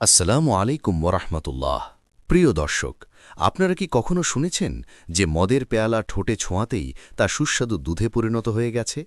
আসসালামু আলাইকুম ওরহমতুল্লাহ প্রিয় দর্শক, আপনারা কি কখনো শুনেছেন যে মদের পেয়ালা ঠোঁটে ছোঁয়াতেই তা সুস্বাদু দুধে পরিণত হয়ে গেছে?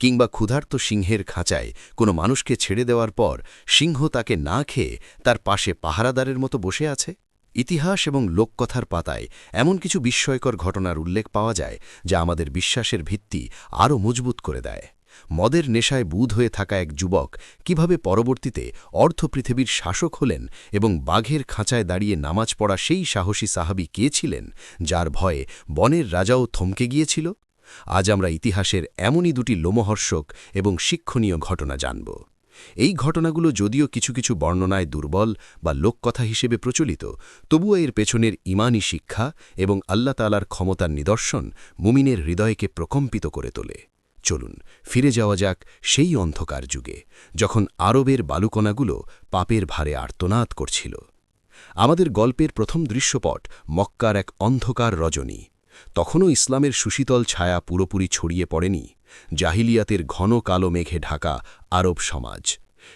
কিংবা ক্ষুধার্ত সিংহের খাঁচায় কোনো মানুষকে ছেড়ে দেওয়ার পর সিংহ তাকে না খেয়ে তার পাশে পাহারাদারের মতো বসে আছে? ইতিহাস এবং লোককথার পাতায় এমন কিছু বিস্ময়কর ঘটনার উল্লেখ পাওয়া যায় যা আমাদের বিশ্বাসের ভিত্তি আরও মজবুত করে দেয়। মদের নেশায় বুধ হয়ে থাকা এক যুবক কীভাবে পরবর্তীতে অর্থ পৃথিবীর শাসক হলেন এবং বাঘের খাঁচায় দাঁড়িয়ে নামাজ পড়া সেই সাহসী সাহাবি কে ছিলেন, যার ভয়ে বনের রাজাও থমকে গিয়েছিল? আজ আমরা ইতিহাসের এমনই দুটি লোমহর্ষক এবং শিক্ষণীয় ঘটনা জানব। এই ঘটনাগুলো যদিও কিছু কিছু বর্ণনায় দুর্বল বা লোককথা হিসেবে প্রচলিত, তবুও এর পেছনের ইমানি শিক্ষা এবং আল্লাহ তালার ক্ষমতার নিদর্শন মুমিনের হৃদয়কে প্রকম্পিত করে তোলে। চলুন, ফিরে যাওয়া যাক সেই অন্ধকার যুগে, যখন আরবের বালুকণাগুলো পাপের ভারে আর্তনাদ করছিল। আমাদের গল্পের প্রথম দৃশ্যপট মক্কার এক অন্ধকার রজনী। তখনও ইসলামের সুশীতল ছায়া পুরোপুরি ছড়িয়ে পড়েনি, জাহিলিয়াতের ঘন কালো মেঘে ঢাকা আরব সমাজ।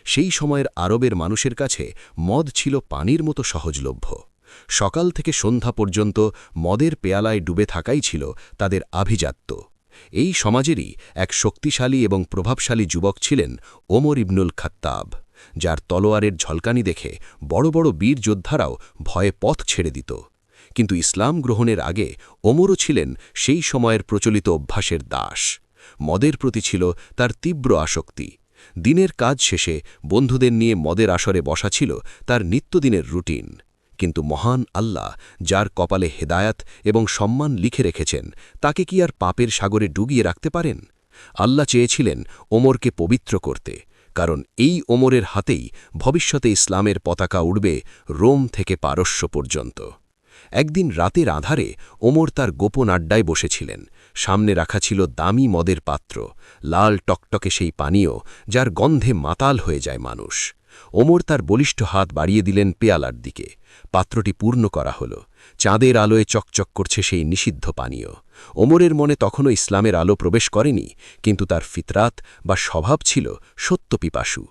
সেই সময়ের আরবের মানুষের কাছে মদ ছিল পানির মতো সহজলভ্য। সকাল থেকে সন্ধ্যা পর্যন্ত মদের পেয়ালায় ডুবে থাকাই ছিল তাদের আভিজাত্য। এই সমাজেরই এক শক্তিশালী এবং প্রভাবশালী যুবক ছিলেন ওমর ইবনুল খাত্তাব, যার তলোয়ারের ঝলকানি দেখে বড় বড় বীর যোদ্ধারাও ভয়ে পথ ছেড়ে দিত। কিন্তু ইসলাম গ্রহণের আগে ওমরও ছিলেন সেই সময়ের প্রচলিত অভ্যাসের দাস। মদের প্রতি ছিল তার তীব্র আসক্তি। দিনের কাজ শেষে বন্ধুদের নিয়ে মদের আসরে বসা ছিল তার নিত্যদিনের রুটিন। কিন্তু মহান আল্লাহ, যার কপালে হেদায়াত এবং সম্মান লিখে রেখেছেন, তাকে কি আর পাপের সাগরে ডুগিয়ে রাখতে পারেন? আল্লাহ চেয়েছিলেন ওমরকে পবিত্র করতে, কারণ এই ওমরের হাতেই ভবিষ্যতে ইসলামের পতাকা উড়বে রোম থেকে পারস্য পর্যন্ত। একদিন রাতের আধারে ওমর তার গোপন আড্ডায় বসেছিলেন, সামনে রাখা ছিল দামি মদের পাত্র, লাল টকটকে সেই পানীয়, যার গন্ধে মাতাল হয়ে যায় মানুষ। ওমর তার বলিষ্ঠ হাত বাড়িয়ে দিলেন পেয়ালার দিকে। পাত্রটি পূর্ণ করা হল। চাঁদের আলোয় চকচক করছে সেই নিষিদ্ধ পানীয়। ওমরের মনে তখনও ইসলামের আলো প্রবেশ করেনি, কিন্তু তার ফিতরাত বা স্বভাব ছিল সত্যপিপাসু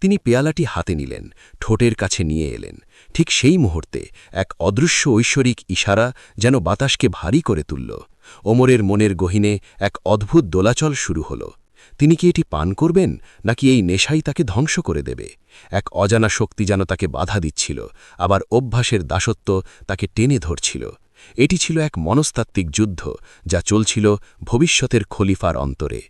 তিনি পেয়ালাটি হাতে নিলেন, ঠোঁটের কাছে নিয়ে এলেন। ঠিক সেই মুহূর্তে এক অদৃশ্য ঐশ্বরিক ইশারা যেন বাতাসকে ভারী করে তুলল। ওমরের মনের গহিনে এক অদ্ভুত দোলাচল শুরু হলো। তিনি কি এটি পান করবেন, নাকি এই নেশাই তাকে ধ্বংস করে দেবে? এক অজানা শক্তি যেন তাকে বাধা দিচ্ছিল, আবার অভ্যাসের দাসত্ব তাকে টেনে ধরছিল। এটি ছিল এক মনস্তাত্ত্বিক যুদ্ধ, যা চলছিল ভবিষ্যতের খলিফার অন্তরে।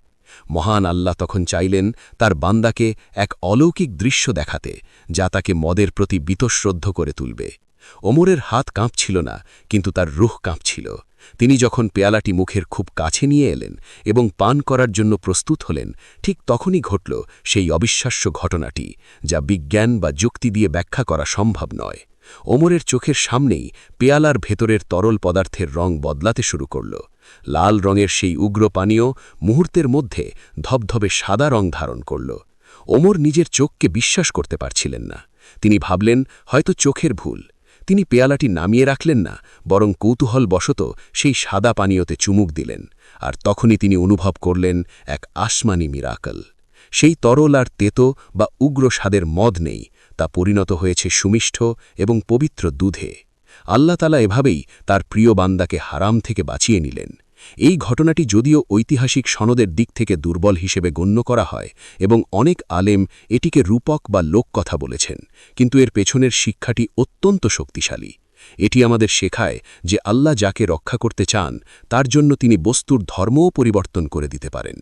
মহান আল্লাহ তখন চাইলেন তার বান্দাকে এক অলৌকিক দৃশ্য দেখাতে, যা তাকে মদের প্রতি বিতশ্রদ্ধ করে তুলবে। ওমরের হাত কাঁপছিল না, কিন্তু তার রুহ কাঁপছিল। তিনি যখন পেয়ালাটি মুখের খুব কাছে নিয়ে এলেন এবং পান করার জন্য প্রস্তুত হলেন, ঠিক তখনই ঘটল সেই অবিশ্বাস্য ঘটনাটি, যা বিজ্ঞান বা যুক্তি দিয়ে ব্যাখ্যা করা সম্ভব নয়। ওমরের চোখের সামনেই পেয়ালার ভেতরের তরল পদার্থের রং বদলাতে শুরু করল। লাল রঙের সেই উগ্র পানীয় মুহূর্তের মধ্যে ধবধবে সাদা রং ধারণ করল। ওমর নিজের চোখকে বিশ্বাস করতে পারছিলেন না। তিনি ভাবলেন, হয়তো চোখের ভুল। তিনি পেয়ালাটি নামিয়ে রাখলেন না, বরং কৌতূহল বশত সেই সাদা পানীয়তে চুমুক দিলেন, আর তখনই তিনি অনুভব করলেন এক আসমানি মিরাকল। সেই তরল আর তেতো বা উগ্র স্বাদের মদ নেই, তা পরিণত হয়েছে সুমিষ্ঠ এবং পবিত্র দুধে। আল্লাহতালা এভাবেই তার প্রিয় বান্দাকে হারাম থেকে বাঁচিয়ে নিলেন। এই ঘটনাটি যদিও ঐতিহাসিক সনদের দিক থেকে দুর্বল হিসেবে গণ্য করা হয় এবং অনেক আলেম এটিকে রূপক বা লোককথা বলেছেন, কিন্তু এর পেছনের শিক্ষাটি অত্যন্ত শক্তিশালী। এটি আমাদের শেখায় যে আল্লাহ যাকে রক্ষা করতে চান, তার জন্য তিনি বস্তুর ধর্মও পরিবর্তন করে দিতে পারেন।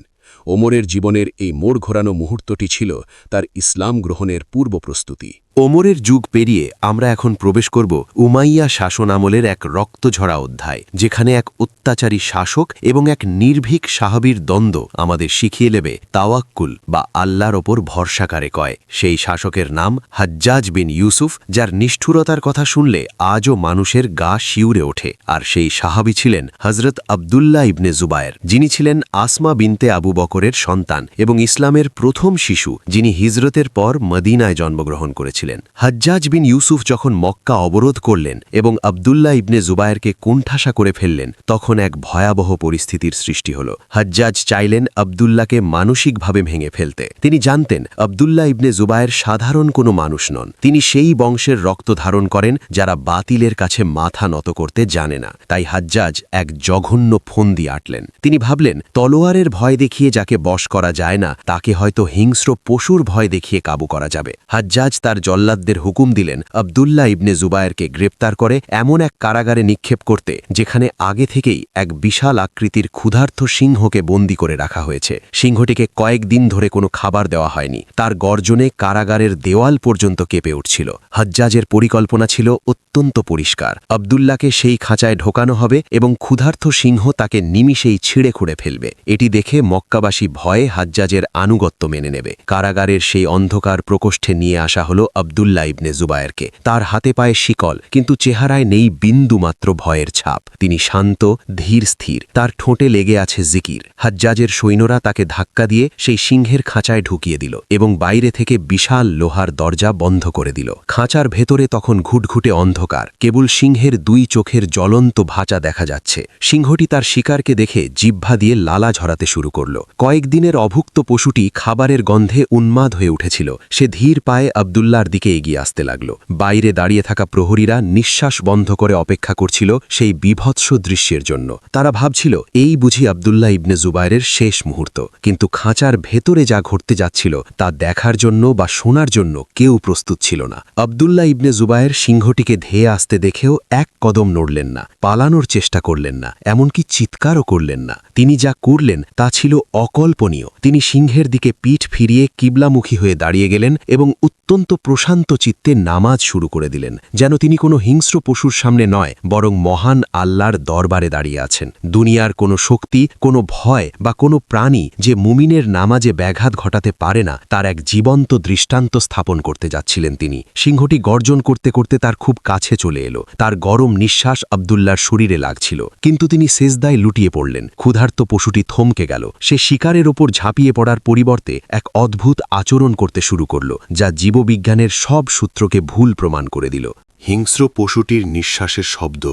ওমরের জীবনের এই মোড় ঘোরানো মুহূর্তটি ছিল তার ইসলাম গ্রহণের পূর্ব প্রস্তুতি। ওমরের যুগ পেরিয়ে আমরা এখন প্রবেশ করব উমাইয়া শাসন আমলের এক রক্তঝরা অধ্যায়, যেখানে এক অত্যাচারী শাসক এবং এক নির্ভীক সাহাবির দ্বন্দ্ব আমাদের শিখিয়ে নেবে তাওয়াক্কুল বা আল্লাহর ওপর ভরসাকারে কয়। সেই শাসকের নাম হাজ্জাজ বিন ইউসুফ, যার নিষ্ঠুরতার কথা শুনলে আজও মানুষের গা শিউরে ওঠে। আর সেই সাহাবি ছিলেন হজরত আবদুল্লাহ ইবনে জুবায়ের, যিনি ছিলেন আসমা বিনতে আবু বকরের সন্তান এবং ইসলামের প্রথম শিশু, যিনি হিজরতের পর মদিনায় জন্মগ্রহণ করেছিলেন। করছিলেন। হাজ্জাজ বিন ইউসুফ যখন মক্কা অবরোধ করলেন এবং আবদুল্লাহ ইবনে জুবায়েরকে কোণঠাসা করে ফেললেন, তখন এক ভয়াবহ পরিস্থিতির সৃষ্টি হল। হাজ্জাজ চাইলেন আবদুল্লাহকে মানসিকভাবে ভেঙে ফেলতে। তিনি জানতেন, আবদুল্লাহ ইবনে জুবায়ের সাধারণ কোনো মানুষ নন। তিনি সেই বংশের রক্ত ধারণ করেন যারা বাতিলের কাছে মাথা নত করতে জানে না। তাই হাজ্জাজ এক জঘন্য ফন্দি আটলেন। তিনি ভাবলেন, তলোয়ারের ভয় দেখিয়ে যাকে বশ করা যায় না, তাকে হয়তো হিংস্র পশুর ভয় দেখিয়ে কাবু করা যাবে। হাজ্জাজ তার জল্লাদদের হুকুম দিলেন, আবদুল্লাহ ইবনে জুবায়েরকে গ্রেপ্তার করে এমন এক কারাগারে নিক্ষেপ করতে, যেখানে আগে থেকেই এক বিশাল আকৃতির ক্ষুধার্থ সিংহকে বন্দি করে রাখা হয়েছে। সিংহটিকে কয়েকদিন ধরে কোনো খাবার দেওয়া হয়নি। তার গর্জনে কারাগারের দেওয়াল পর্যন্ত কেঁপে উঠছিল। হাজ্জাজের পরিকল্পনা ছিল অত্যন্ত পরিষ্কার। আবদুল্লাহকে সেই খাঁচায় ঢোকানো হবে এবং ক্ষুধার্থ সিংহ তাকে নিমিষেই ছিঁড়ে খুঁড়ে ফেলবে। এটি দেখে মক্কাবাসী ভয়ে হাজ্জাজের আনুগত্য মেনে নেবে। কারাগারের সেই অন্ধকার প্রকোষ্ঠে নিয়ে আসা হল আবদুল্লাহ ইবনে জুবায়েরকে। তার হাতে পায়ে শিকল, কিন্তু চেহারায় নেই বিন্দুমাত্র ভয়ের ছাপ। তিনি শান্ত, ধীর, স্থির। তার ঠোঁটে লেগে আছে জিকির। হাজ্জাজের সৈন্যরা তাকে ধাক্কা দিয়ে সেই সিংহের খাঁচায় ঢুকিয়ে দিল এবং বাইরে থেকে বিশাল লোহার দরজা বন্ধ করে দিল। খাঁচার ভেতরে তখন ঘুটঘুটে অন্ধকার। কেবল সিংহের দুই চোখের জ্বলন্ত ভাঁচা দেখা যাচ্ছে। সিংহটি তার শিকারকে দেখে জিহ্বা দিয়ে লালা ঝরাতে শুরু করল। কয়েকদিনের অভুক্ত পশুটি খাবারের গন্ধে উন্মাদ হয়ে উঠেছিল। সে ধীর পায়ে আবদুল্লার দিকে এগিয়ে আসতে লাগল। বাইরে দাঁড়িয়ে থাকা প্রহরীরা নিঃশ্বাস বন্ধ করে অপেক্ষা করছিল সেই বিভৎস দৃশ্যের জন্য। তারা ভাবছিল, এই বুঝি আবদুল্লাহ ইবনে জুবায়ের শেষ মুহূর্ত। কিন্তু খাঁচার ভেতরে যা ঘটতে যাচ্ছিল, তা দেখার জন্য বা শোনার জন্য কেউ প্রস্তুত ছিল না। আবদুল্লাহ ইবনে জুবায়ের সিংহটিকে ধেয়ে আসতে দেখেও এক কদম নড়লেন না, পালানোর চেষ্টা করলেন না, এমনকি চিৎকারও করলেন না। তিনি যা করলেন, তা ছিল অকল্পনীয়। তিনি সিংহের দিকে পিঠ ফিরিয়ে কিবলামুখী হয়ে দাঁড়িয়ে গেলেন এবং অত্যন্ত প্রশান্ত চিত্তে নামাজ শুরু করে দিলেন, যেন তিনি কোনো হিংস্র পশুর সামনে নয়, বরং মহান আল্লাহর দরবারে দাঁড়িয়ে আছেন। দুনিয়ার কোনো শক্তি, কোনো ভয় বা কোনো প্রাণী যে মুমিনের নামাজে ব্যাঘাত ঘটাতে পারে না, তার এক জীবন্ত দৃষ্টান্ত স্থাপন করতে যাচ্ছিলেন তিনি। সিংহটি গর্জন করতে করতে তার খুব কাছে চলে এলো। তার গরম নিঃশ্বাস আবদুল্লার শরীরে লাগছিল। কিন্তু তিনি সেজদায় লুটিয়ে পড়লেন। ক্ষুধার্ত পশুটি থমকে গেল। সে শিকারের ওপর ঝাঁপিয়ে পড়ার পরিবর্তে এক অদ্ভুত আচরণ করতে শুরু করল, যা জীববিজ্ঞানের সব সূত্রকে ভুল প্রমাণ করে দিল। হিংস্র পশুটির নিঃশ্বাসের শব্দ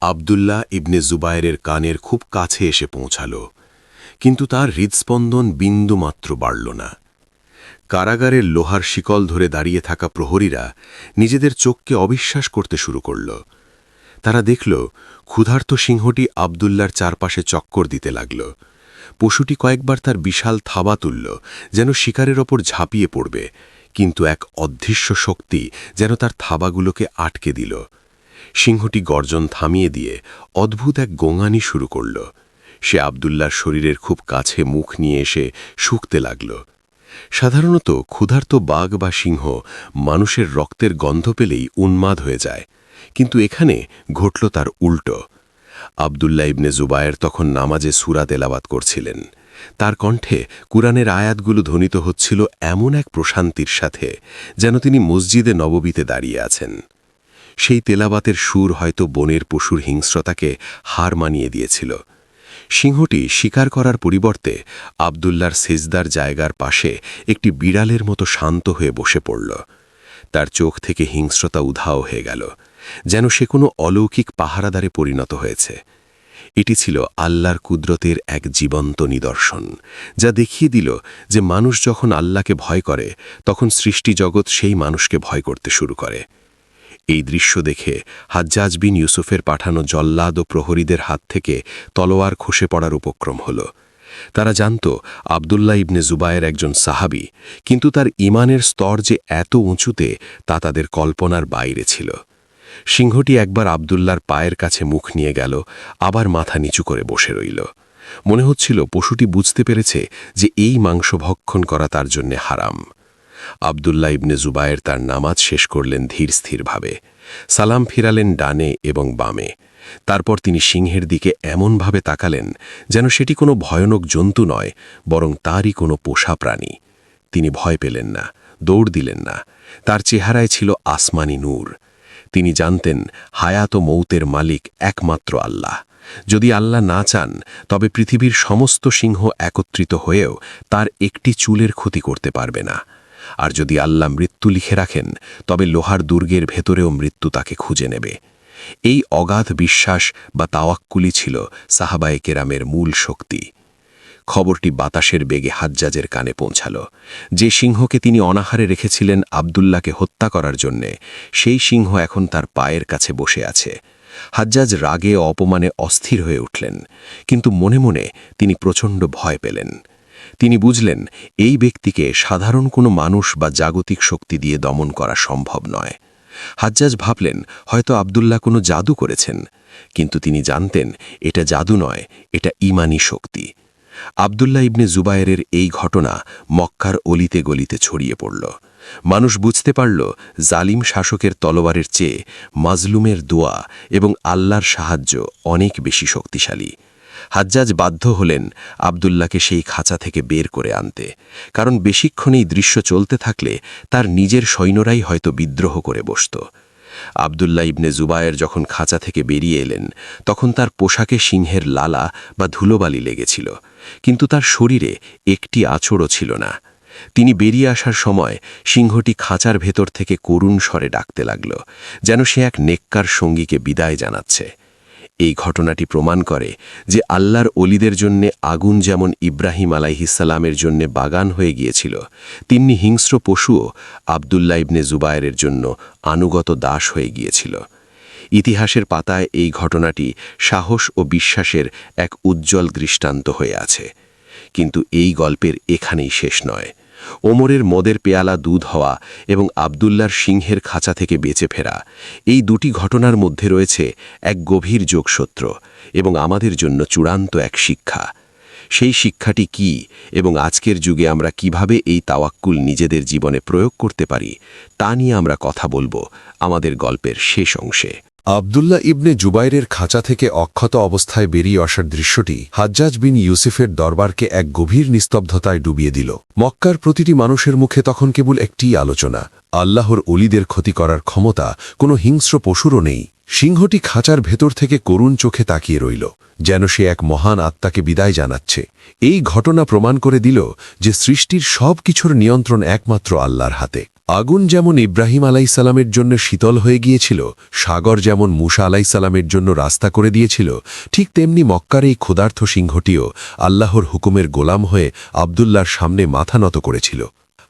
আবদুল্লাহ ইবনে জুবায়ের কানের খুব কাছে এসে পৌঁছাল। কিন্তু তার হৃদস্পন্দন বিন্দুমাত্র বাড়ল না। কারাগারের লোহার শিকল ধরে দাঁড়িয়ে থাকা প্রহরীরা নিজেদের চোখকে অবিশ্বাস করতে শুরু করল। তারা দেখল, ক্ষুধার্ত সিংহটি আবদুল্লার চারপাশে চক্কর দিতে লাগল। পশুটি কয়েকবার তার বিশাল থাবা তুলল, যেন শিকারের ওপর ঝাঁপিয়ে পড়বে। কিন্তু এক অদৃশ্য শক্তি যেন তার থাবাগুলোকে আটকে দিল। সিংহটি গর্জন থামিয়ে দিয়ে অদ্ভুত এক গোঙানি শুরু করল। সে আবদুল্লার শরীরের খুব কাছে মুখ নিয়ে এসে শুকতে লাগল। সাধারণত ক্ষুধার্ত বাঘ বা সিংহ মানুষের রক্তের গন্ধ পেলেই উন্মাদ হয়ে যায়, কিন্তু এখানে ঘটল তার উল্টো। আবদুল্লাহ ইবনে জুবায়ের তখন নামাজে সুরা তেলাবাত করছিলেন। তার কণ্ঠে কুরআনের আয়াতগুলো ধ্বনিত হচ্ছিল এমন এক প্রশান্তির সাথে, যেন তিনি মসজিদে নববীতে দাঁড়িয়ে আছেন। সেই তেলাবাতের সুর হয়তো বনের পশুর হিংস্রতাকে হার মানিয়ে দিয়েছিল। সিংহটি শিকার করার পরিবর্তে আবদুল্লার সেজদার জায়গার পাশে একটি বিড়ালের মতো শান্ত হয়ে বসে পড়ল। তার চোখ থেকে হিংস্রতা উধাও হয়ে গেল, যেন সে কোনো অলৌকিক পাহারাদারে পরিণত হয়েছে। এটি ছিল আল্লাহর কুদরতের এক জীবন্ত নিদর্শন, যা দেখিয়ে দিল যে মানুষ যখন আল্লাহকে ভয় করে, তখন সৃষ্টি জগৎ সেই মানুষকে ভয় করতে শুরু করে। এই দৃশ্য দেখে হাজ্জাজ বিন ইউসুফের পাঠানো জল্লাদ ও প্রহরীদের হাত থেকে তলোয়ার খসে পড়ার উপক্রম হল। তারা জানত আবদুল্লাহ ইবনে জুবায়ের একজন সাহাবি, কিন্তু তার ইমানের স্তর যে এত উঁচুতে তা তাদের কল্পনার বাইরে ছিল। সিংহটি একবার আবদুল্লার পায়ের কাছে মুখ নিয়ে গেল, আবার মাথা নিচু করে বসে রইল। মনে হচ্ছিল পশুটি বুঝতে পেরেছে যে এই মাংস ভক্ষণ করা তার জন্যে হারাম। আবদুল্লাহ ইবনে জুবায়ের তার নামাজ শেষ করলেন ধীর স্থিরভাবে। সালাম ফিরালেন ডানে এবং বামে। তারপর তিনি সিংহের দিকে এমনভাবে তাকালেন যেন সেটি কোনো ভয়ানক জন্তু নয়, বরং তারই কোনো পোষা প্রাণী। তিনি ভয় পেলেন না, দৌড় দিলেন না। তার চেহারায় ছিল আসমানি নূর। তিনি জানতেন, হায়াত ও মৌতের মালিক একমাত্র আল্লাহ। যদি আল্লাহ না চান, তবে পৃথিবীর সমস্ত সিংহ একত্রিত হয়েও তার একটি চুলের ক্ষতি করতে পারবে না। আর যদি আল্লাহ মৃত্যু লিখে রাখেন, তবে লোহার দুর্গের ভেতরেও মৃত্যু তাকে খুঁজে নেবে। এই অগাধ বিশ্বাস বা তাওয়াক্কুলি ছিল সাহাবায়ে কেরামের মূল শক্তি। খবরটি বাতাসের বেগে হাজ্জাজের কানে পৌঁছাল। যে সিংহকে তিনি অনাহারে রেখেছিলেন আবদুল্লাহকে হত্যা করার জন্যে, সেই সিংহ এখন তার পায়ের কাছে বসে আছে। হাজ্জাজ রাগে অপমানে অস্থির হয়ে উঠলেন, কিন্তু মনে মনে তিনি প্রচণ্ড ভয় পেলেন। তিনি বুঝলেন, এই ব্যক্তিকে সাধারণ কোনো মানুষ বা জাগতিক শক্তি দিয়ে দমন করা সম্ভব নয়। হাজ্জাজ ভাবলেন, হয়তো আবদুল্লাহ কোনো জাদু করেছেন, কিন্তু তিনি জানতেন, এটা জাদু নয়, এটা ইমানি শক্তি। আবদুল্লাহ ইবনে জুবায়েরের এই ঘটনা মক্কার অলিতে গলিতে ছড়িয়ে পড়ল। মানুষ বুঝতে পারল, জালিম শাসকের তলোয়ারের চেয়ে মাজলুমের দোয়া এবং আল্লাহর সাহায্য অনেক বেশি শক্তিশালী। হাজ্জাজ বাধ্য হলেন আবদুল্লাহকে সেই খাঁচা থেকে বের করে আনতে, কারণ বেশিক্ষণ এই দৃশ্য চলতে থাকলে তার নিজের সৈন্যরাই হয়তো বিদ্রোহ করে বসত। আবদুল্লাহ ইবনে জুবায়ের যখন খাঁচা থেকে বেরিয়ে এলেন, তখন তার পোশাকে সিংহের লালা বা ধুলোবালি লেগেছিল। কিন্তু তার শরীরে একটি আছড়ও ছিল না। তিনি বেরিয়ে আসার সময় সিংহটি খাঁচার ভেতর থেকে করুণ স্বরে ডাকতে লাগল, যেন সে এক নেককার সঙ্গীকে বিদায় জানাচ্ছে। এই ঘটনাটি প্রমাণ করে যে আল্লাহর অলিদের জন্যে আগুন যেমন ইব্রাহিম আলাইহিসাল্লামের জন্যে বাগান হয়ে গিয়েছিল তেমনি হিংস্র পশুও আবদুল্লাহ ইবনে জুবায়ের জন্য আনুগত দাস হয়ে গিয়েছিল। ইতিহাসের পাতায় এই ঘটনাটি সাহস ও বিশ্বাসের এক উজ্জ্বল দৃষ্টান্ত হয়ে আছে। কিন্তু এই গল্পের এখানেই শেষ নয়। ওমরের মদের পেয়ালা দুধ হওয়া এবং আবদুল্লার সিংহের খাঁচা থেকে বেঁচে ফেরা এই দুটি ঘটনার মধ্যে রয়েছে এক গভীর যোগসূত্র এবং আমাদের জন্য চূড়ান্ত এক শিক্ষা। সেই শিক্ষাটি কি এবং আজকের যুগে আমরা কীভাবে এই তাওয়াক্কুল নিজেদের জীবনে প্রয়োগ করতে পারি, তা নিয়ে আমরা কথা বলব আমাদের গল্পের শেষ অংশে। আবদুল্লাহ ইবনে জুবাইরের খাঁচা থেকে অক্ষত অবস্থায় বেরিয়ে আসার দৃশ্যটি হাজ্জাজ বিন ইউসুফের দরবারকে এক গভীর নিস্তব্ধতায় ডুবিয়ে দিল। মক্কার প্রতিটি মানুষের মুখে তখন কেবল একটিই আলোচনা, আল্লাহর অলিদের ক্ষতি করার ক্ষমতা, কোনো হিংস্র পশুরও নেই। সিংহটি খাঁচার ভেতর থেকে করুণ চোখে তাকিয়ে রইল, যেন সে এক মহান আত্মাকে বিদায় জানাচ্ছে। এই ঘটনা প্রমাণ করে দিল যে সৃষ্টির সব কিছুর নিয়ন্ত্রণ একমাত্র আল্লাহর হাতে। আগুন যেমন ইব্রাহিম আলাইসালামের জন্য শীতল হয়ে গিয়েছিল, সাগর যেমন মুসা আলাইসালামের জন্য রাস্তা করে দিয়েছিল, ঠিক তেমনি মক্কার এই ক্ষুধার্থ সিংহটিও আল্লাহর হুকুমের গোলাম হয়ে আবদুল্লার সামনে মাথা নত করেছিল।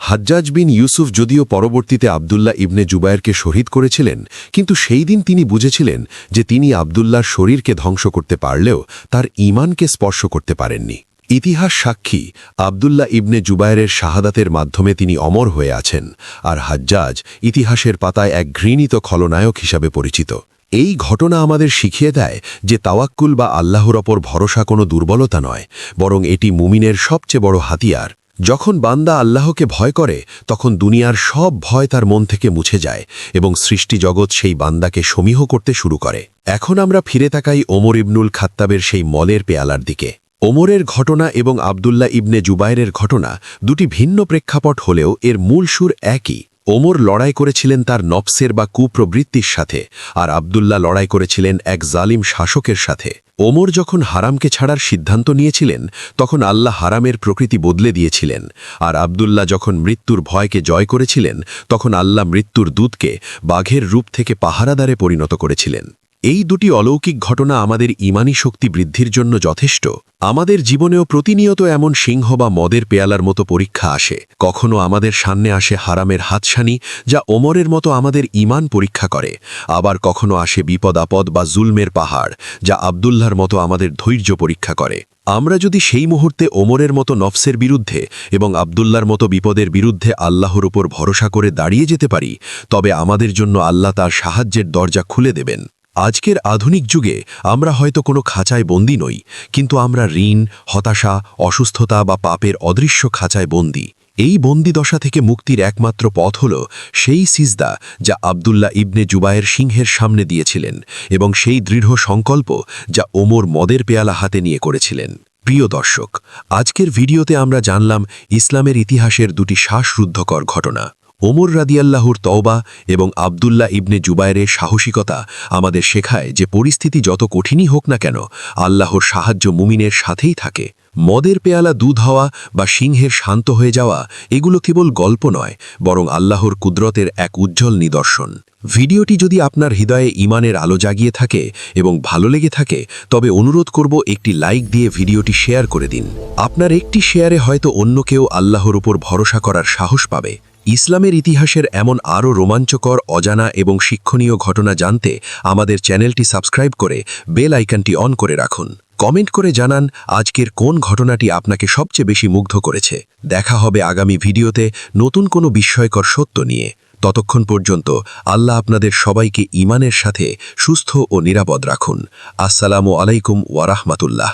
হাজ্জাজ বিন ইউসুফ যদিও পরবর্তীতে আবদুল্লাহ ইবনে জুবায়েরকে শহীদ করেছিলেন, কিন্তু সেই দিন তিনি বুঝেছিলেন যে তিনি আবদুল্লার শরীরকে ধ্বংস করতে পারলেও তার ইমানকে স্পর্শ করতে পারেননি। ইতিহাস সাক্ষী আবদুল্লাহ ইবনে জুবায়েরের শাহাদাতের মাধ্যমে তিনি অমর হয়ে আছেন আর হাজ্জাজ ইতিহাসের পাতায় এক ঘৃণিত খলনায়ক হিসাবে পরিচিত। এই ঘটনা আমাদের শিখিয়ে দেয় যে তাওয়াক্কুল বা আল্লাহর ওপর ভরসা কোনো দুর্বলতা নয়, বরং এটি মুমিনের সবচেয়ে বড় হাতিয়ার। যখন বান্দা আল্লাহকে ভয় করে, তখন দুনিয়ার সব ভয় তার মন থেকে মুছে যায় এবং সৃষ্টি জগৎ সেই বান্দাকে সমীহ করতে শুরু করে। এখন আমরা ফিরে তাকাই ওমর ইবনুল খাত্তাবের সেই মলের পেয়ালার দিকে। ওমরের ঘটনা এবং আবদুল্লাহ ইবনে জুবায়েরের ঘটনা দুটি ভিন্ন প্রেক্ষাপট হলেও এর মূল সুর একই। ওমর লড়াই করেছিলেন তার নফসের বা কুপ্রবৃত্তির সাথে আর আবদুল্লাহ লড়াই করেছিলেন এক জালিম শাসকের সাথে। ওমর যখন হারামকে ছাড়ার সিদ্ধান্ত নিয়েছিলেন, তখন আল্লাহ হারামের প্রকৃতি বদলে দিয়েছিলেন আর আবদুল্লাহ যখন মৃত্যুর ভয়কে জয় করেছিলেন, তখন আল্লাহ মৃত্যুর দূতকে বাঘের রূপ থেকে পাহারাদারে পরিণত করেছিলেন। এই দুটি অলৌকিক ঘটনা আমাদের ইমানি শক্তি বৃদ্ধির জন্য যথেষ্ট। আমাদের জীবনেও প্রতিনিয়ত এমন সিংহ বা মদের পেয়ালার মতো পরীক্ষা আসে। কখনো আমাদের সামনে আসে হারামের হাতছানি যা ওমরের মতো আমাদের ইমান পরীক্ষা করে। আবার কখনো আসে বিপদ, আপদ বা জুলমের পাহাড় যা আবদুল্লাহর মতো আমাদের ধৈর্য পরীক্ষা করে। আমরা যদি সেই মুহূর্তে ওমরের মতো নফসের বিরুদ্ধে এবং আবদুল্লার মতো বিপদের বিরুদ্ধে আল্লাহর উপর ভরসা করে দাঁড়িয়ে যেতে পারি, তবে আমাদের জন্য আল্লাহ তার সাহায্যের দরজা খুলে দেবেন। আজকের আধুনিক যুগে আমরা হয়তো কোনো খাঁচায় বন্দী নই, কিন্তু আমরা ঋণ, হতাশা, অসুস্থতা বা পাপের অদৃশ্য খাঁচায় বন্দী। এই বন্দি দশা থেকে মুক্তির একমাত্র পথ হল সেই সিজদা যা আবদুল্লাহ ইবনে জুবায়ের সিংহের সামনে দিয়েছিলেন এবং সেই দৃঢ় সংকল্প যা ওমর মদের পেয়ালা হাতে নিয়ে করেছিলেন। প্রিয় দর্শক, আজকের ভিডিওতে আমরা জানলাম ইসলামের ইতিহাসের দুটি শ্বাসরুদ্ধকর ঘটনা। ওমর রাদিয়াল্লাহুর তওবা এবং আবদুল্লাহ ইবনে জুবায়েরের সাহসিকতা আমাদের শেখায় যে পরিস্থিতি যত কঠিনই হোক না কেন, আল্লাহর সাহায্য মুমিনের সাথেই থাকে। মদের পেয়ালা দুধ হওয়া বা সিংহের শান্ত হয়ে যাওয়া, এগুলো কেবল গল্প নয়, বরং আল্লাহর কুদরতের এক উজ্জ্বল নিদর্শন। ভিডিওটি যদি আপনার হৃদয়ে ইমানের আলো জাগিয়ে থাকে এবং ভালো লেগে থাকে, তবে অনুরোধ করব একটি লাইক দিয়ে ভিডিওটি শেয়ার করে দিন। আপনার একটি শেয়ারে হয়তো অন্য কেউ আল্লাহর উপর ভরসা করার সাহস পাবে। ইসলামের ইতিহাসের এমন আরও রোমাঞ্চকর, অজানা এবং শিক্ষণীয় ঘটনা জানতে আমাদের চ্যানেলটি সাবস্ক্রাইব করে বেল আইকনটি অন করে রাখুন। কমেন্ট করে জানান আজকের কোন ঘটনাটি আপনাকে সবচেয়ে বেশি মুগ্ধ করেছে। দেখা হবে আগামী ভিডিওতে নতুন কোনো বিস্ময়কর সত্য নিয়ে। ততক্ষণ পর্যন্ত আল্লাহ আপনাদের সবাইকে ইমানের সাথে সুস্থ ও নিরাপদ রাখুন। আসসালামু আলাইকুম ওয়ারাহমাতুল্লাহ